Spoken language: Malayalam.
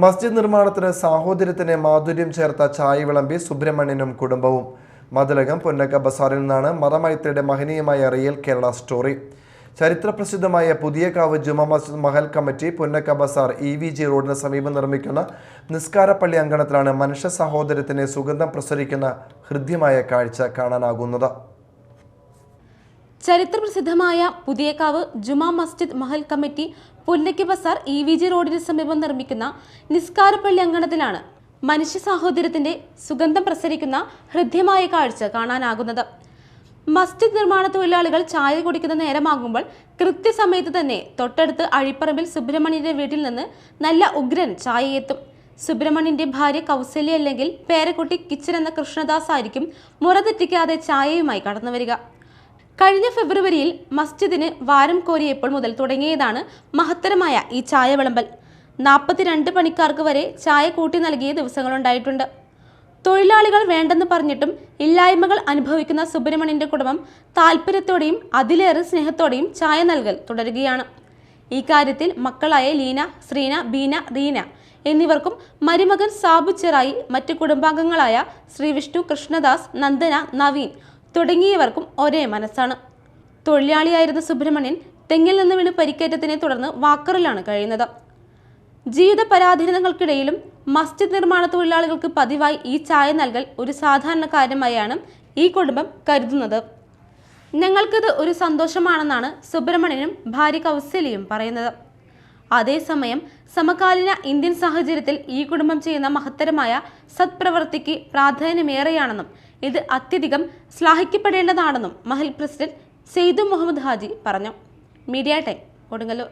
മസ്ജിദ് നിർമ്മാണത്തിന് സാഹോദര്യത്തിന് മാധുര്യം ചേർത്ത ചായ വിളമ്പി സുബ്രഹ്മണ്യനും കുടുംബവും. മതിലകം പൊന്നക്ക ബസാറിൽ നിന്നാണ് മറമൈത്രിയുടെ മഹനീയമായ റിയൽ കേരള സ്റ്റോറി. ചരിത്രപ്രസിദ്ധമായ Puthiyakavu Juma Masjid Mahal committee Ponnakka Bazar E V G റോഡിന് സമീപം നിർമ്മിക്കുന്ന നിസ്കാരപ്പള്ളി അങ്കണത്തിലാണ് മനുഷ്യ സഹോദരത്തിന് സുഗന്ധം പ്രസരിക്കുന്ന ഹൃദ്യമായ കാഴ്ച കാണാനാകുന്നത്. ചരിത്രപ്രസിദ്ധമായ പുതിയക്കാവ് ജുമാ മസ്ജിദ് മഹൽ കമ്മിറ്റി പുല്ലയ്ക്ക് ബസാർ ഇ വി ജി റോഡിന് സമീപം നിർമ്മിക്കുന്ന നിസ്കാരപ്പള്ളി അങ്കണത്തിലാണ് മനുഷ്യ സാഹോദര്യത്തിന്റെ സുഗന്ധം പ്രസരിക്കുന്ന ഹൃദ്യമായ കാഴ്ച കാണാനാകുന്നത്. മസ്ജിദ് നിർമ്മാണ തൊഴിലാളികൾ ചായ കുടിക്കുന്ന നേരമാകുമ്പോൾ കൃത്യസമയത്ത് തന്നെ തൊട്ടടുത്ത് അഴിപ്പറമ്പിൽ സുബ്രഹ്മണ്യന്റെ വീട്ടിൽ നിന്ന് നല്ല ഉഗ്രൻ ചായ എത്തും സുബ്രഹ്മണ്യന്റെ ഭാര്യ കൗസല്യ അല്ലെങ്കിൽ പേരക്കുട്ടി കിച്ചൻ എന്ന കൃഷ്ണദാസ് ആയിരിക്കും മുറ തെറ്റിക്കാതെ ചായയുമായി കടന്നു വരിക കഴിഞ്ഞ ഫെബ്രുവരിയിൽ മസ്ജിദിന് വാരം കോരിയപ്പോൾ മുതൽ തുടങ്ങിയതാണ് മഹത്തരമായ ഈ ചായ വിളമ്പൽ നാൽപ്പത്തിരണ്ട് പണിക്കാർക്ക് വരെ ചായ കൂട്ടി നൽകിയ ദിവസങ്ങളുണ്ടായിട്ടുണ്ട്. തൊഴിലാളികൾ വേണ്ടെന്ന് പറഞ്ഞിട്ടും ഇല്ലായ്മകൾ അനുഭവിക്കുന്ന സുബ്രഹ്മണ്യന്റെ കുടുംബം താല്പര്യത്തോടെയും അതിലേറെ സ്നേഹത്തോടെയും ചായ നൽകൽ തുടരുകയാണ്. ഈ കാര്യത്തിൽ മക്കളായ ലീന ശ്രീന ബീന റീന എന്നിവർക്കും മരുമകൻ സാബു ചെറായി മറ്റ് കുടുംബാംഗങ്ങളായ ശ്രീ വിഷ്ണു കൃഷ്ണദാസ് നന്ദന നവീൻ തുടങ്ങിയവർക്കും ഒരേ മനസ്സാണ്. തൊഴിലാളിയായിരുന്ന സുബ്രഹ്മണ്യൻ തെങ്ങിൽ നിന്ന് വീണ് പരിക്കേറ്റതിനെ തുടർന്ന് വാക്കറിലാണ് കഴിയുന്നത്. ജീവിത പരാധീനതകൾക്കിടയിലും മസ്ജിദ് നിർമ്മാണ തൊഴിലാളികൾക്ക് പതിവായി ഈ ചായ നൽകൽ ഒരു സാധാരണ കാര്യമായാണ് ഈ കുടുംബം കരുതുന്നത്. ഞങ്ങൾക്കിത് ഒരു സന്തോഷമാണെന്നാണ് സുബ്രഹ്മണ്യനും ഭാര്യ കൗസലിയും പറയുന്നത്. അതേസമയം സമകാലീന ഇന്ത്യൻ സാഹചര്യത്തിൽ ഈ കുടുംബം ചെയ്യുന്ന മഹത്തരമായ സത്പ്രവൃത്തിക്ക് പ്രാധാന്യമേറെയാണെന്നും ഇത് അത്യധികം ശ്ലാഘിക്കപ്പെടേണ്ടതാണെന്നും മഹൽ പ്രസിഡന്റ് സെയ്ദു മുഹമ്മദ് ഹാജി പറഞ്ഞു. Media time Kodungallur.